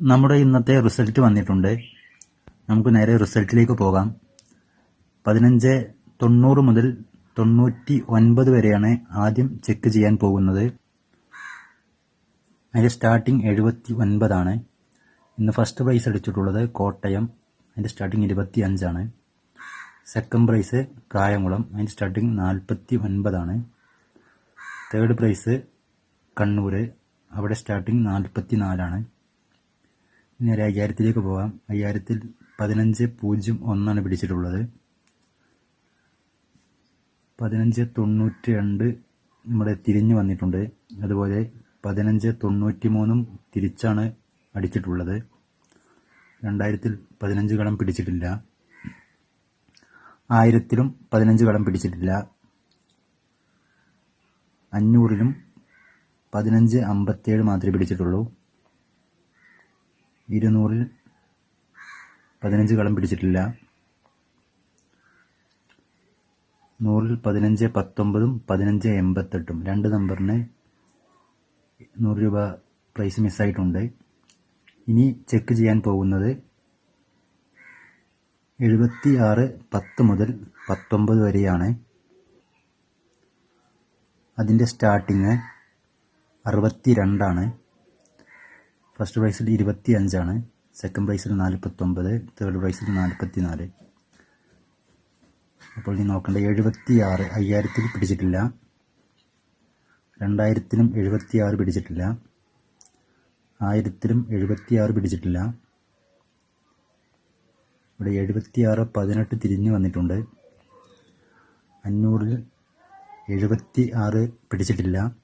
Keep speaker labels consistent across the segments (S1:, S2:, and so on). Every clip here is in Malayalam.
S1: നമ്മുടെ ഇന്നത്തെ റിസൾട്ട് വന്നിട്ടുണ്ട്. നമുക്ക് നേരെ റിസൾട്ടിലേക്ക് പോകാം. പതിനഞ്ച് തൊണ്ണൂറ് മുതൽ തൊണ്ണൂറ്റി ഒൻപത് വരെയാണ് ആദ്യം ചെക്ക് ചെയ്യാൻ പോകുന്നത്. അതിന്റെ സ്റ്റാർട്ടിംഗ് എഴുപത്തി ഒൻപതാണ് ഇന്ന് ഫസ്റ്റ് പ്രൈസ് അടിച്ചിട്ടുള്ളത് കോട്ടയം. അതിന്റെ സ്റ്റാർട്ടിംഗ് ഇരുപത്തി അഞ്ചാണ് സെക്കൻഡ് പ്രൈസ് കായംകുളം. അതിന്റെ സ്റ്റാർട്ടിംഗ് നാൽപ്പത്തി ഒൻപതാണ് തേർഡ് പ്രൈസ് കണ്ണൂർ അവിടെ സ്റ്റാർട്ടിംഗ് നാൽപ്പത്തി നാലാണ് ഇനി ഒരു അയ്യായിരത്തിലേക്ക് പോകാം അയ്യായിരത്തിൽ പതിനഞ്ച് പൂജ്യം ഒന്നാണ് പിടിച്ചിട്ടുള്ളത്. പതിനഞ്ച് തൊണ്ണൂറ്റി രണ്ട് നമ്മുടെ തിരിഞ്ഞു വന്നിട്ടുണ്ട്. അതുപോലെ പതിനഞ്ച് തൊണ്ണൂറ്റി മൂന്നും തിരിച്ചാണ് അടിച്ചിട്ടുള്ളത്. രണ്ടായിരത്തിൽ പതിനഞ്ച് കളം പിടിച്ചിട്ടില്ല. ആയിരത്തിലും പതിനഞ്ച് കളം പിടിച്ചിട്ടില്ല. അഞ്ഞൂറിലും പതിനഞ്ച് അമ്പത്തേഴ് മാത്രമേ പിടിച്ചിട്ടുള്ളൂ. ഇരുന്നൂറിൽ പതിനഞ്ച് കളം പിടിച്ചിട്ടില്ല. നൂറിൽ പതിനഞ്ച് പത്തൊമ്പതും പതിനഞ്ച് എൺപത്തെട്ടും. രണ്ട് നമ്പറിന് നൂറ് രൂപ പ്രൈസ് മിസ്സായിട്ടുണ്ട് ഇനി ചെക്ക് ചെയ്യാൻ പോകുന്നത് എഴുപത്തി ആറ് പത്ത് മുതൽ പത്തൊമ്പത് വരെയാണ്. അതിന്റെ സ്റ്റാർട്ടിങ് അറുപത്തി രണ്ടാണ് ഫസ്റ്റ് പ്രൈസിൽ ഇരുപത്തി അഞ്ചാണ് സെക്കൻഡ് പ്രൈസിൽ നാൽപ്പത്തൊമ്പത് തേർഡ് പ്രൈസിൽ നാൽപ്പത്തി നാല് അപ്പോൾ നീ നോക്കേണ്ട എഴുപത്തി ആറ് അയ്യായിരത്തിൽ പിടിച്ചിട്ടില്ല. രണ്ടായിരത്തിലും എഴുപത്തി ആറ് പിടിച്ചിട്ടില്ല. ആയിരത്തിലും എഴുപത്തി ആറ് പിടിച്ചിട്ടില്ല. ഇവിടെ എഴുപത്തി ആറ് പതിനെട്ട് തിരിഞ്ഞ് വന്നിട്ടുണ്ട്. അഞ്ഞൂറിൽ എഴുപത്തി ആറ് പിടിച്ചിട്ടില്ല.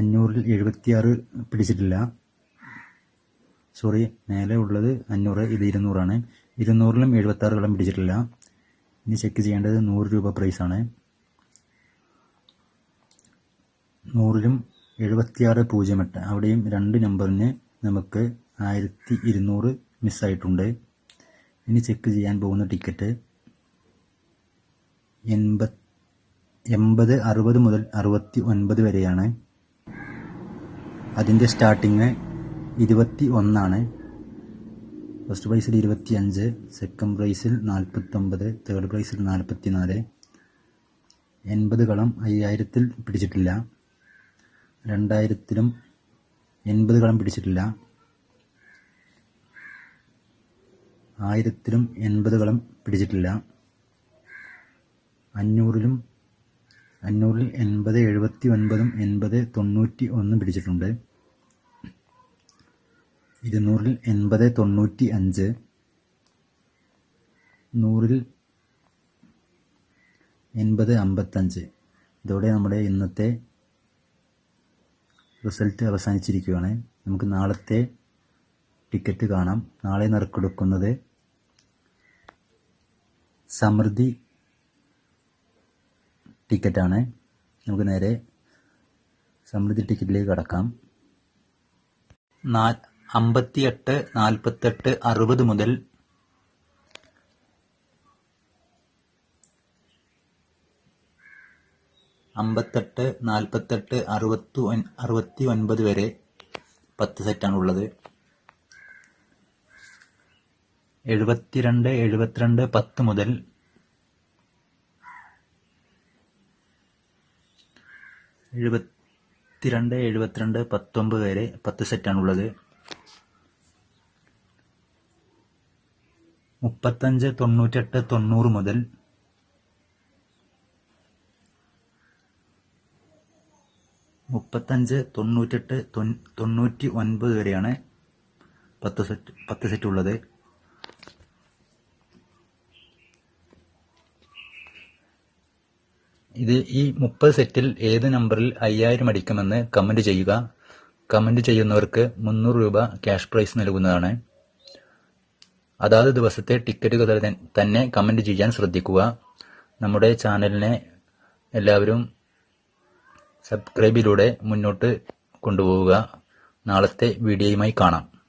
S1: അഞ്ഞൂറിൽ എഴുപത്തിയാറ് പിടിച്ചിട്ടില്ല. സോറി മേലെ ഉള്ളത് അഞ്ഞൂറ് ഇത് ഇരുന്നൂറാണ്. ഇരുന്നൂറിലും എഴുപത്താറ് കളം പിടിച്ചിട്ടില്ല. ഇനി ചെക്ക് ചെയ്യേണ്ടത് നൂറ് രൂപ പ്രൈസാണ് നൂറിലും എഴുപത്തിയാറ് പൂജ്യം എട്ട് അവിടെയും രണ്ട് നമ്പറിന് നമുക്ക് ആയിരത്തി ഇരുന്നൂറ് മിസ്സായിട്ടുണ്ട് ഇനി ചെക്ക് ചെയ്യാൻ പോകുന്ന ടിക്കറ്റ് എൺപത് എൺപത് അറുപത് മുതൽ അറുപത്തി ഒൻപത് വരെയാണ്. അതിന്റെ സ്റ്റാർട്ടിങ് ഇരുപത്തി ഒന്നാണ് ഫസ്റ്റ് പ്രൈസിൽ ഇരുപത്തി അഞ്ച് സെക്കൻഡ് പ്രൈസിൽ നാൽപ്പത്തൊമ്പത് തേർഡ് പ്രൈസിൽ നാൽപ്പത്തി നാല് എൺപത് കളം അയ്യായിരത്തിൽ പിടിച്ചിട്ടില്ല. രണ്ടായിരത്തിലും എൺപത് കളം പിടിച്ചിട്ടില്ല. ആയിരത്തിലും എൺപത് കളം പിടിച്ചിട്ടില്ല. അഞ്ഞൂറിലും അഞ്ഞൂറിൽ എൺപത് എഴുപത്തി ഒൻപതും എൺപത് തൊണ്ണൂറ്റി ഒന്നും പിടിച്ചിട്ടുണ്ട്. ഇരുന്നൂറിൽ എൺപത് തൊണ്ണൂറ്റി അഞ്ച് നൂറിൽ എൺപത് അമ്പത്തഞ്ച്. ഇതോടെ നമ്മുടെ ഇന്നത്തെ റിസൾട്ട് അവസാനിച്ചിരിക്കുകയാണ്. നമുക്ക് നാളത്തെ ടിക്കറ്റ് കാണാം. നാളെ നറുക്കെടുക്കുന്നത് സമൃദ്ധി ടിക്കറ്റാണ്. നമുക്ക് നേരെ സമൃദ്ധി ടിക്കറ്റിലേക്ക് കടക്കാം. നാ അമ്പത്തിയെട്ട് നാൽപ്പത്തെട്ട് അറുപത് മുതൽ അമ്പത്തെട്ട് നാൽപ്പത്തെട്ട് അറുപത്തി അറുപത്തി ഒൻപത് വരെ പത്ത് സെറ്റാണുള്ളത് എഴുപത്തിരണ്ട് എഴുപത്തിരണ്ട് പത്ത് മുതൽ എഴുപത്തിരണ്ട് എഴുപത്തിരണ്ട് പത്തൊമ്പത് വരെ പത്ത് സെറ്റാണുള്ളത് മുപ്പത്തഞ്ച് തൊണ്ണൂറ്റെട്ട് തൊണ്ണൂറ് മുതൽ മുപ്പത്തഞ്ച് തൊണ്ണൂറ്റെട്ട് തൊണ്ണൂറ്റി ഒൻപത് വരെയാണ് പത്ത് സെറ്റ് പത്ത് സെറ്റ് ഉള്ളത്. ഇത് ഈ മുപ്പത് സെറ്റിൽ ഏത് നമ്പറിൽ അയ്യായിരം അടിക്കുമെന്ന് കമന്റ് ചെയ്യുക. കമന്റ് ചെയ്യുന്നവർക്ക് മുന്നൂറ് രൂപ ക്യാഷ് പ്രൈസ് നൽകുന്നതാണ്. അതാത് ദിവസത്തെ ടിക്കറ്റുകൾ തന്നെ കമന്റ് ചെയ്യാൻ ശ്രദ്ധിക്കുക. നമ്മുടെ ചാനലിനെ എല്ലാവരും സബ്സ്ക്രൈബിലൂടെ മുന്നോട്ട് കൊണ്ടുപോവുക. നാളത്തെ വീഡിയോയുമായി കാണാം.